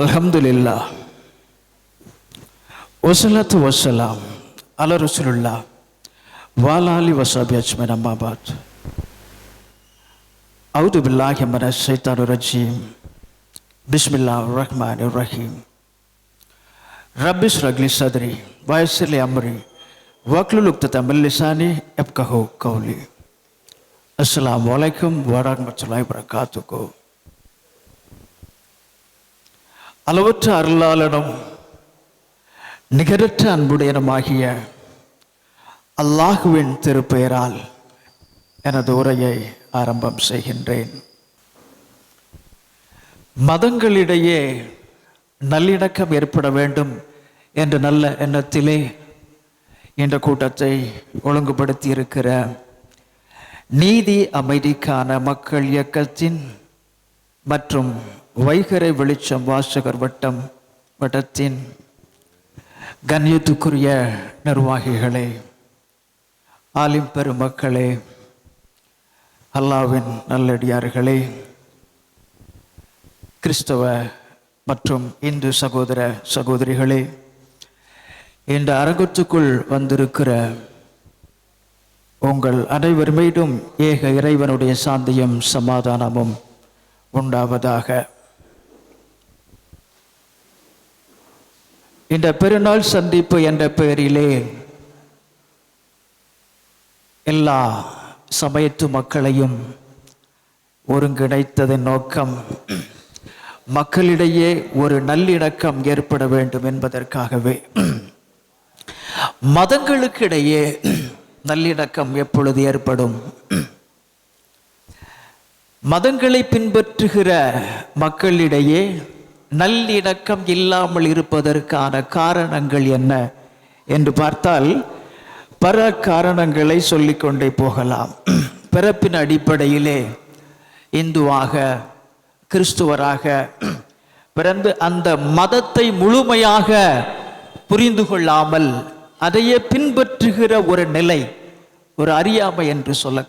அல்ஹம்துலில்லா வசலாத்து வசலாம் அல ரசூலுல்லா வாலாலி வசாபி அஜ்மன் அம்மாபாத் அவுது பில்லாஹி மன ஷைத்தானு ரஜீம் பிஸ்மில்லா ரஹ்மான் ரஹீம் ரப்பிஸ் ரக்லி சத்ரி வயசிலி அம்ரி வக்லுல் உக்தத மில்லிசானி எப்கஹோ கௌலி அஸ்ஸலாமு அலைக்கும் வரஹ்மத்துல்லாஹி வபரகாத்துஹு அளவற்ற அருளாளனும் நிகரற்ற அன்புடையனுமாகிய அல்லாஹுவின் திருப்பெயரால் எனது உரையை ஆரம்பம் செய்கின்றேன். மதங்களிடையே நல்லிணக்கம் ஏற்பட வேண்டும் என்ற நல்ல எண்ணத்திலே இந்த கூட்டத்தை ஒழுங்குபடுத்தி இருக்கிற நீதி அமைதிக்கான மக்கள் இயக்கத்தின் மற்றும் வைகரை வெளிச்சம் வாசகர் வட்டம் வட்டத்தின் கண்ணியத்துக்குரிய நிர்வாகிகளே ஆலிம் பெருமக்களே அல்லாவின் நல்லடியார்களே கிறிஸ்தவ மற்றும் இந்து சகோதர சகோதரிகளே இந்த அரங்கத்துக்குள் வந்திருக்கிற உங்கள் அனைவர் மீதும் ஏக இறைவனுடைய சாந்தியும் சமாதானமும் உண்டாவதாக இந்த பெருநாள் சந்திப்பு என்ற பெயரிலே எல்லா சமயத்து மக்களையும் ஒருங்கிணைத்ததன் நோக்கம் மக்களிடையே ஒரு நல்லிணக்கம் ஏற்பட வேண்டும் என்பதற்காகவே. மதங்களுக்கிடையே நல்லிணக்கம் எப்பொழுது ஏற்படும்? மதங்களை பின்பற்றுகிற மக்களிடையே நல்லிணக்கம் இல்லாமல் இருப்பதற்கான காரணங்கள் என்ன என்று பார்த்தால் பல காரணங்களை சொல்லிக்கொண்டே போகலாம். பிறப்பின் அடிப்படையிலே இந்துவாக கிறிஸ்துவராக பிறந்து அந்த மதத்தை முழுமையாக புரிந்து கொள்ளாமல் அதையே பின்பற்றுகிற ஒரு நிலை ஒரு அறியாமை என்று சொல்ல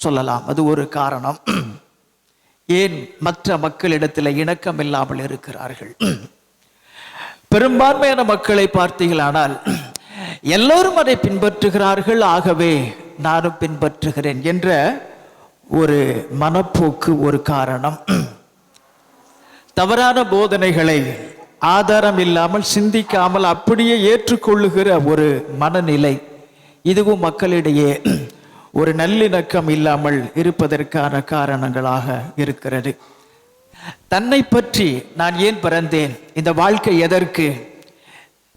சொல்லலாம். அது ஒரு காரணம். ஏன் மற்ற மக்களிடத்தில் இணக்கம் இல்லாமல் இருக்கிறார்கள்? பெரும்பான்மையான மக்களை பார்த்தீர்களானால் எல்லோரும் அதை பின்பற்றுகிறார்கள். ஆகவே நானும் பின்பற்றுகிறேன் என்ற ஒரு மனப்போக்கு ஒரு காரணம். தவறான போதனைகளை ஆதாரம் இல்லாமல் சிந்திக்காமல் அப்படியே ஏற்றுக்கொள்ளுகிற ஒரு மனநிலை இதுவும் மக்களிடையே ஒரு நல்லிணக்கம் இல்லாமல் இருப்பதற்கான காரணங்களாக இருக்கிறது. தன்னை பற்றி நான் ஏன் பிறந்தேன்? இந்த வாழ்க்கை எதற்கு?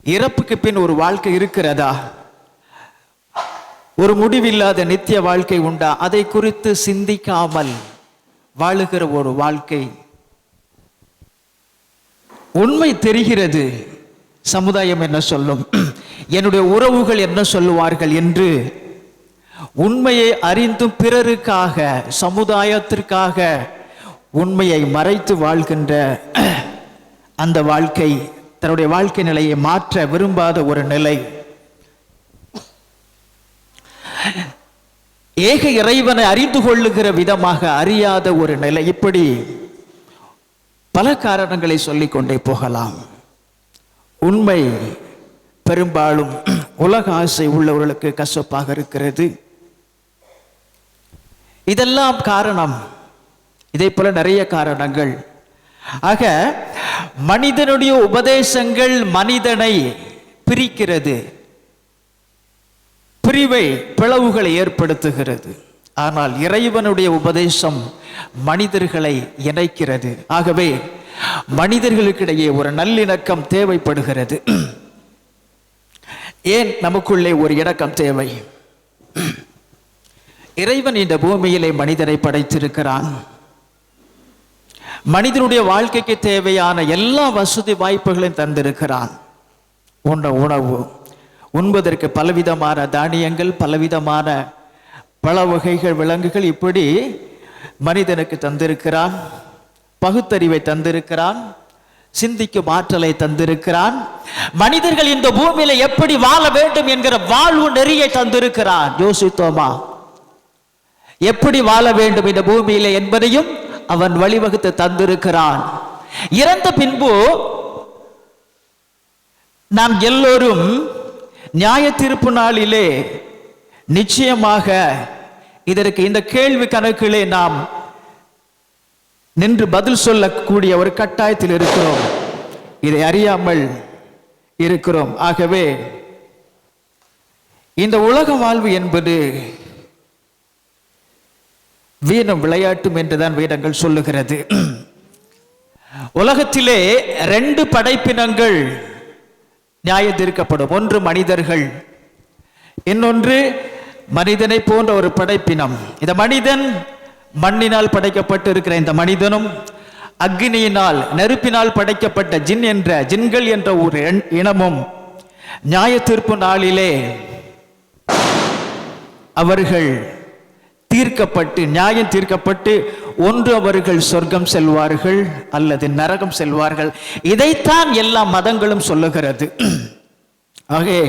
இறப்புக்கு பின் ஒரு வாழ்க்கை இருக்கிறதா? ஒரு முடிவில்லாத நித்திய வாழ்க்கை உண்டா? அதை குறித்து சிந்திக்காமல் வாழுகிற ஒரு வாழ்க்கை. உண்மை தெரிகிறது. சமுதாயம் என்ன சொல்லும்? என்னுடைய உறவுகள் என்ன சொல்லுவார்கள் என்று உண்மையை அறிந்தும் பிறருக்காக சமுதாயத்திற்காக உண்மையை மறைத்து வாழ்கின்ற அந்த வாழ்க்கை தன்னுடைய வாழ்க்கை நிலையை மாற்ற விரும்பாத ஒரு நிலை. ஏக இறைவனை அறிந்து கொள்ளுகிற விதமாக அறியாத ஒரு நிலை. இப்படி பல காரணங்களை சொல்லிக்கொண்டே போகலாம். உண்மை பெரும்பாலும் உலக ஆசை உள்ளவர்களுக்கு கசப்பாக இருக்கிறது. இதெல்லாம் காரணம். இதே போல நிறைய காரணங்கள். ஆக மனிதனுடைய உபதேசங்கள் மனிதனை பிரிக்கிறது. பிரிவை பிளவுகளை ஏற்படுத்துகிறது. ஆனால் இறைவனுடைய உபதேசம் மனிதர்களை இணைக்கிறது. ஆகவே மனிதர்களுக்கிடையே ஒரு நல்லிணக்கம் தேவைப்படுகிறது. ஏன் நமக்குள்ளே ஒரு இணக்கம் தேவை? இறைவன் இந்த பூமியிலே மனிதனை படைத்திருக்கிறான். மனிதனுடைய வாழ்க்கைக்கு தேவையான எல்லா வசதி வாய்ப்புகளையும் தந்திருக்கிறான். உண்ட உணவு உண்பதற்கு பலவிதமான தானியங்கள் பலவிதமான பல வகைகள் விலங்குகள் இப்படி மனிதனுக்கு தந்திருக்கிறான். பகுத்தறிவை தந்திருக்கிறான். சிந்திக்கும் ஆற்றலை தந்திருக்கிறான். மனிதர்கள் இந்த பூமியில எப்படி வாழ வேண்டும் என்கிற வாழ்வு நெறியை தந்திருக்கிறான். யோசித்தோமா? எப்படி வாழ வேண்டும் இந்த பூமியில என்பதையும் அவன் வழிவகுத்து தந்திருக்கிறான். இறந்த பின்பு நாம் எல்லோரும் நியாய தீர்ப்பு நாளிலே நிச்சயமாக இதற்கு இந்த கேள்வி கணக்கிலே நாம் நின்று பதில் சொல்லக்கூடிய ஒரு கட்டாயத்தில் இருக்கிறோம். இதை அறியாமல் இருக்கிறோம். ஆகவே இந்த உலக வாழ்வு என்பது வீணும் விளையாட்டும் என்றுதான் வேதங்கள் சொல்லுகிறது. உலகத்திலே ரெண்டு படைப்பினங்கள் நியாய தீர்க்கப்படும் ஒன்று மனிதர்கள் இன்னொன்று மனிதனை போன்ற ஒரு படைப்பினம். இந்த மனிதன் மண்ணினால் படைக்கப்பட்டு இருக்கிற இந்த மனிதனும் அக்னியினால் நெருப்பினால் படைக்கப்பட்ட ஜின் என்ற ஜின்கள் என்ற ஒரு எண்- இனமும் நியாய தீர்ப்பு நாளிலே அவர்கள் தீர்க்கப்பட்டு நியாயம் தீர்க்கப்பட்டு ஒன்று அவர்கள் சொர்க்கம் செல்வார்கள் அல்லது நரகம் செல்வார்கள். இதைத்தான் எல்லா மதங்களும் சொல்லுகிறது. ஆகவே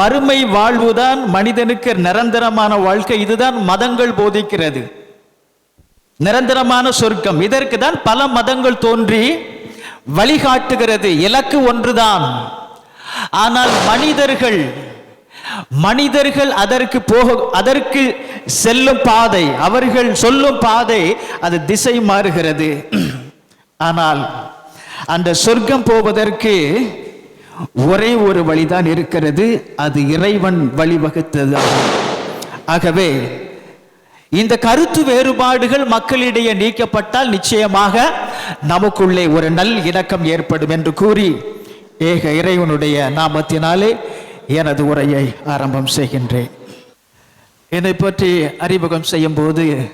மறுமை வாழ்வுதான் மனிதனுக்கு நிரந்தரமான வாழ்க்கை. இதுதான் மதங்கள் போதிக்கிறது. நிரந்தரமான சொர்க்கம். இதற்கு தான் பல மதங்கள் தோன்றி வழிகாட்டுகிறது. இலக்கு ஒன்றுதான். ஆனால் மனிதர்கள் மனிதர்கள் அதற்கு போக அதற்கு செல்லும் பாதை அவர்கள் சொல்லும் பாதை அது திசை மாறுகிறது. ஆனால் அந்த சொர்க்கம் போவதற்கு ஒரே ஒரு வழிதான் இருக்கிறது. அது இறைவன் வழிவகுத்தது ஆகவே இந்த கருத்து வேறுபாடுகள் மக்களிடையே நீக்கப்பட்டால் நிச்சயமாக நமக்குள்ளே ஒரு நல் இணக்கம் ஏற்படும் என்று கூறி ஏக இறைவனுடைய நாமத்தினாலே எனது உரையை ஆரம்பம் செய்கின்றேன். என்னை பற்றி அறிமுகம் செய்யும் போது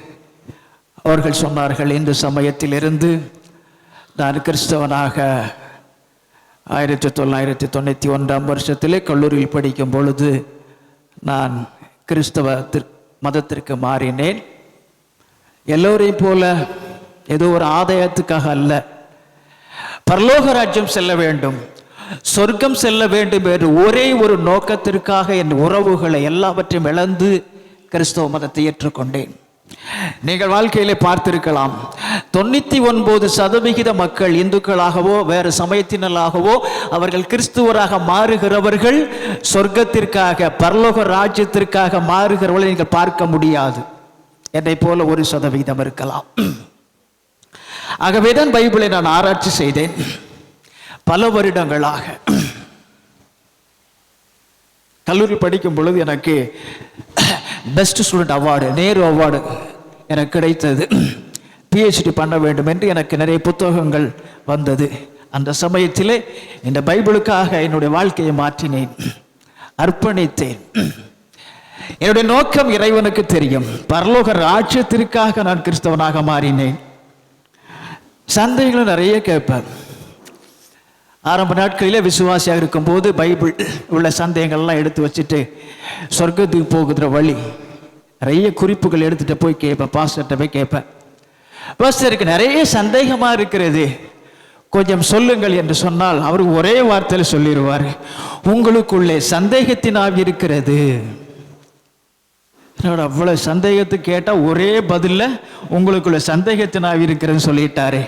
அவர்கள் சொன்னார்கள் இந்து சமயத்திலிருந்து நான் கிறிஸ்தவனாக ஆயிரத்தி தொள்ளாயிரத்தி தொண்ணூற்றி ஒன்றாம் வருஷத்திலே கல்லூரியில் படிக்கும் பொழுது நான் கிறிஸ்தவ மதத்திற்கு மாறினேன். எல்லோரையும் போல ஏதோ ஒரு ஆதாயத்துக்காக அல்ல. பரலோக ராஜ்யம் செல்ல வேண்டும். சொர்க்கம் செல்ல வேண்டும் என்று ஒரே ஒரு நோக்கத்திற்காக என் உறவுகளை எல்லாவற்றையும் இழந்து கிறிஸ்தவ மதத்தை ஏற்றுக்கொண்டேன். நீங்கள் வாழ்க்கையிலே பார்த்திருக்கலாம் தொண்ணூத்தி ஒன்பது சதவிகித மக்கள் இந்துக்களாகவோ வேறு சமயத்தினராகவோ அவர்கள் கிறிஸ்துவராக மாறுகிறவர்கள் சொர்க்கத்திற்காக பரலோக ராஜ்யத்திற்காக மாறுகிறவர்களை நீங்கள் பார்க்க முடியாது. என்னை போல ஒரு சதவிகிதம் இருக்கலாம். ஆகவே தான் பைபிளை நான் ஆராய்ச்சி செய்தேன். பல வருடங்களாக கல்லூரி படிக்கும் பொழுது எனக்கு best student award Nehru award எனக்கு கிடைத்தது. பிஹெச்டி பண்ண வேண்டும் என்று எனக்கு நிறைய புத்தகங்கள் வந்தது. அந்த சமயத்திலே இந்த பைபிளுக்காக என்னுடைய வாழ்க்கையை மாற்றினேன். அர்ப்பணித்தேன். என்னுடைய நோக்கம் இறைவனுக்கு தெரியும். பரலோக ராஜ்யத்திற்காக நான் கிறிஸ்தவனாக மாறினேன். சந்தைகளும் நிறைய கேட்பேன். ஆரம்ப நாட்களில் விசுவாசியாக இருக்கும்போது பைபிள் உள்ள சந்தேகங்கள்லாம் எடுத்து வச்சுட்டு சொர்க்கத்துக்கு போகுற வழி. நிறைய குறிப்புகள் எடுத்துகிட்டு போய் கேட்பேன் பாஸ்டர்கிட்ட போய் கேட்பேன். பாஸ்டருக்கு நிறைய சந்தேகமாக இருக்கிறது. கொஞ்சம் சொல்லுங்கள் என்று சொன்னால் அவர் ஒரே வார்த்தையில் சொல்லிடுவார். உங்களுக்குள்ளே சந்தேகத்தினாக இருக்கிறது. என்னோட அவ்வளோ சந்தேகத்தை கேட்டால் ஒரே பதிலில் உங்களுக்குள்ள சந்தேகத்தினாக இருக்கிறதுன்னு சொல்லிட்டாரு.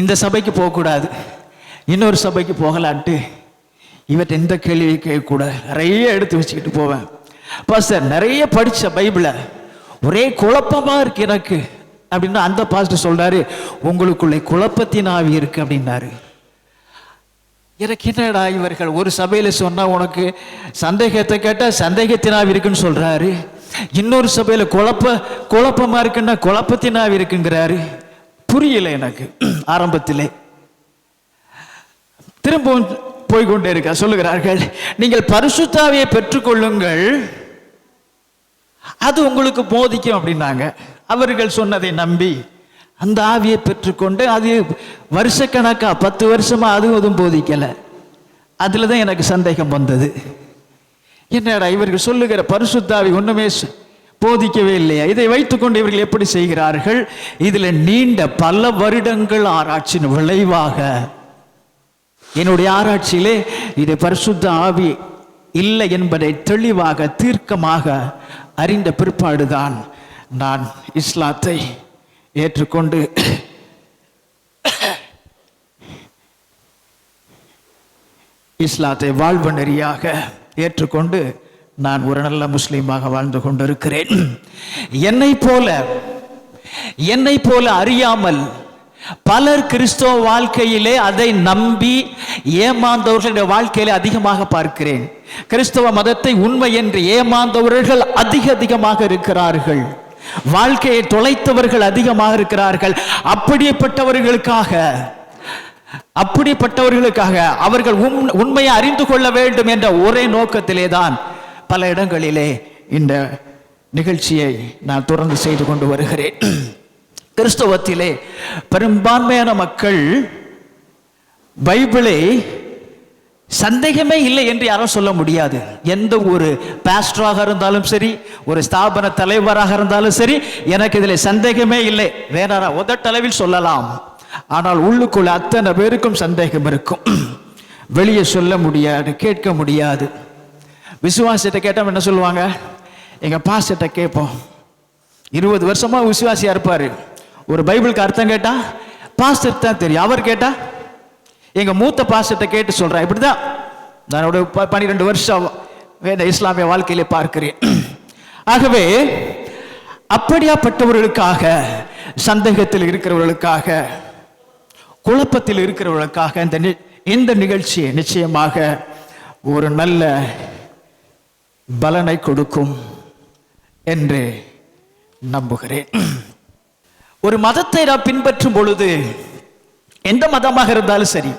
இந்த சபைக்கு போகக்கூடாது. இன்னொரு சபைக்கு போகலான்ட்டு இவற்றை எந்த கேள்வியை கேட்கக்கூடாது நிறைய எடுத்து வச்சுக்கிட்டு போவேன். பாஸ்டர் நிறைய படித்த பைபிளை ஒரே குழப்பமாக இருக்கு எனக்கு. அப்படின்னு அந்த பாஸ்டர் சொல்கிறாரு உங்களுக்குள்ளே குழப்பத்தின் ஆவி இருக்கு அப்படின்னாரு. எனக்கு என்னடா இவர்கள் ஒரு சபையில் சொன்னால் உனக்கு சந்தேகத்தை கேட்டால் சந்தேகத்தினாவி இருக்குன்னு சொல்கிறாரு இன்னொரு சபையில் குழப்ப குழப்பமா இருக்குன்னா குழப்பத்தினாவி இருக்குங்கிறாரு. புரியல எனக்கு. ஆரம்பத்திலே. திரும்பவும் போய்கொண்டே இருக்க சொல்லுகிறார்கள். நீங்கள் பரிசுத்தாவியை பெற்றுக்கொள்ளுங்கள். அது உங்களுக்கு போதிக்கும் அப்படின்னாங்க. அவர்கள் சொன்னதை நம்பி அந்த ஆவியை பெற்றுக்கொண்டு அது வருஷக்கணக்கா பத்து வருஷமா அதுவும் அதுவும் போதிக்கலை. அதில் தான் எனக்கு சந்தேகம் வந்தது. என்னடா இவர்கள் சொல்லுகிற பரிசுத்தாவி ஒன்றுமே போதிக்கவே இல்லையா? இதை வைத்துக்கொண்டு இவர்கள் எப்படி செய்கிறார்கள்? இதில் நீண்ட பல வருடங்கள் ஆராய்ச்சியின் விளைவாக என்னுடைய ஆராய்ச்சியிலே இது பரிசுத்த ஆவி இல்லை என்பதை தெளிவாக தீர்க்கமாக அறிந்த பிற்பாடுதான் நான் இஸ்லாத்தை ஏற்றுக்கொண்டு இஸ்லாத்தை வாழ்வு நெறியாக ஏற்றுக்கொண்டு நான் ஒரு நல்ல முஸ்லீமாக வாழ்ந்து கொண்டிருக்கிறேன். என்னை போல என்னை போல அறியாமல் பலர் கிறிஸ்தவ வாழ்க்கையிலே அதை நம்பி ஏமாந்தவர்களுடைய வாழ்க்கையிலே அதிகமாக பார்க்கிறேன். கிறிஸ்தவ மதத்தை உண்மை என்று ஏமாந்தவர்கள் அதிக அதிகமாக இருக்கிறார்கள். வாழ்க்கையை தொலைத்தவர்கள் அதிகமாக இருக்கிறார்கள். அப்படிப்பட்டவர்களுக்காக அப்படிப்பட்டவர்களுக்காக அவர்கள் உண்- உண்மையை அறிந்து கொள்ள வேண்டும் என்ற ஒரே நோக்கத்திலே தான் பல இடங்களிலே இந்த நிகழ்ச்சியை நான் தொடர்ந்து செய்து கொண்டு வருகிறேன். கிறிஸ்தவத்திலே பெரும்பான்மையான மக்கள் பைபிளை சந்தேகமே இல்லை என்று யாரும் சொல்ல முடியாது. எந்த ஒரு பாஸ்டராக இருந்தாலும் சரி ஒரு ஸ்தாபன தலைவராக இருந்தாலும் சரி எனக்கு இதில் சந்தேகமே இல்லை. வேற உதட்டளவில் சொல்லலாம். ஆனால் உள்ளுக்குள்ள அத்தனை பேருக்கும் சந்தேகம் இருக்கும். வெளியே சொல்ல முடியாது கேட்க முடியாது. விசுவாசிட்ட கேட்டால் என்ன சொல்லுவாங்க? எங்க பாஸ்டர்கிட்ட கேட்போம். இருபது வருஷமா விசுவாசியா இருப்பார். ஒரு பைபிளுக்கு அர்த்தம் கேட்டா பாஸ்டர் தான் தெரியும். அவர் கேட்டா எங்க மூத்த பாஸ்டர்கிட்ட கேட்டு சொல்றேன் இப்படிதான் நான் ஒரு ப- பன்னிரெண்டு வருஷம் வேத இஸ்லாமிய வாழ்க்கையிலே பார்க்கிறேன். ஆகவே அப்படியாப்பட்டவர்களுக்காக சந்தேகத்தில் இருக்கிறவர்களுக்காக குழப்பத்தில் இருக்கிறவர்களுக்காக இந்த நி- இந்த நிகழ்ச்சி நிச்சயமாக ஒரு நல்ல பலனை கொடுக்கும் என்று நம்புகிறேன். ஒரு மதத்தை நான் பின்பற்றும் பொழுது எந்த மதமாக இருந்தாலும் சரி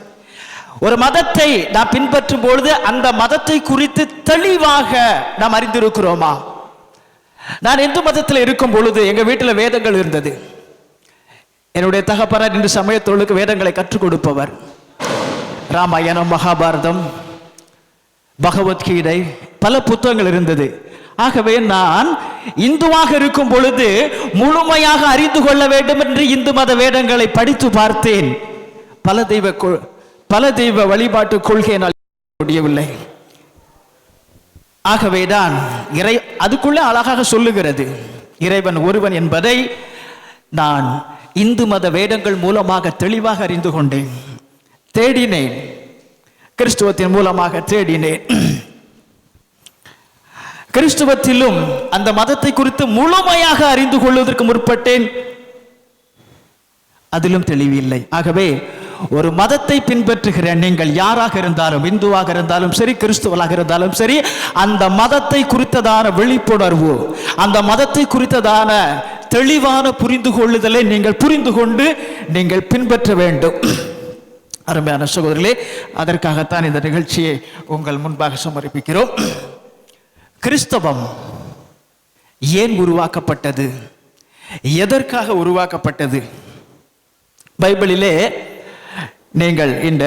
ஒரு மதத்தை நான் பின்பற்றும் பொழுது அந்த மதத்தை குறித்து தெளிவாக நாம் அறிந்திருக்கிறோமா? நான் இந்து மதத்தில் இருக்கும் பொழுது எங்க வீட்டில் வேதங்கள் இருந்தது. என்னுடைய தகப்பனார் இன்று சமயத்தொழுக்கு வேதங்களை கற்றுக் கொடுப்பவர். ராமாயணம் மகாபாரதம் பகவத்கீதை பல புத்தகங்கள் இருந்தது. ஆகவே நான் இந்துவாக இருக்கும் பொழுது முழுமையாக அறிந்து கொள்ள வேண்டும் என்று இந்து மத வேடங்களை படித்து பார்த்தேன். பல தெய்வ பல தெய்வ வழிபாட்டு கொள்கையினால் முடியவில்லை. ஆகவேதான் இறை அதுக்குள்ளே அழகாக சொல்லுகிறது. இறைவன் ஒருவன் என்பதை நான் இந்து மத வேடங்கள் மூலமாக தெளிவாக அறிந்து கொண்டேன். தேடினேன். கிறிஸ்துவத்தின் மூலமாக தேடினேன். கிறிஸ்துவத்திலும் அந்த மதத்தை குறித்து முழுமையாக அறிந்து கொள்வதற்கு முற்பட்டேன். அதிலும் தெளிவில்லை. ஆகவே ஒரு மதத்தை பின்பற்றுகிற நீங்கள் யாராக இருந்தாலும் இந்துவாக இருந்தாலும் சரி கிறிஸ்துவலாக இருந்தாலும் சரி அந்த மதத்தை குறித்ததான விழிப்புணர்வு அந்த மதத்தை குறித்ததான தெளிவான புரிந்து கொள்ளுதலை நீங்கள் புரிந்து கொண்டு நீங்கள் பின்பற்ற வேண்டும். அருமையான சகோதரர்களே அதற்காகத்தான் இந்த நிகழ்ச்சியை உங்கள் முன்பாக சமர்ப்பிக்கிறோம். கிறிஸ்தவம் ஏன் உருவாக்கப்பட்டது? எதற்காக உருவாக்கப்பட்டது? பைபிளிலே நீங்கள் இந்த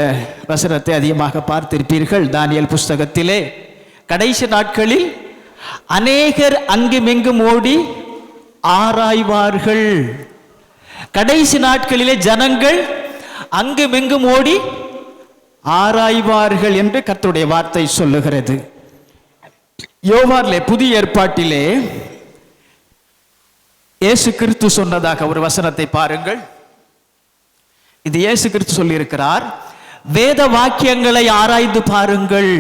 வசனத்தை அதிகமாக பார்த்திருப்பீர்கள். தானியல் புஸ்தகத்திலே கடைசி நாட்களில் அநேகர் அங்குமிங்கும் ஓடி ஆராய்வார்கள். கடைசி நாட்களிலே ஜனங்கள் அங்குமிங்கும் ஓடி ஆராய்வார்கள் என்று கர்த்தருடைய வார்த்தை சொல்லுகிறது. யோவார்லே புதிய ஏற்பாட்டிலே இயேசு கிறிஸ்து சொன்னதாக ஒரு வசனத்தை பாருங்கள். இது இயேசு கிறிஸ்து சொல்லியிருக்கிறார் வேத வாக்கியங்களை ஆராய்ந்து பாருங்கள்.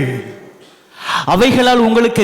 அவைகளால் உங்களுக்கு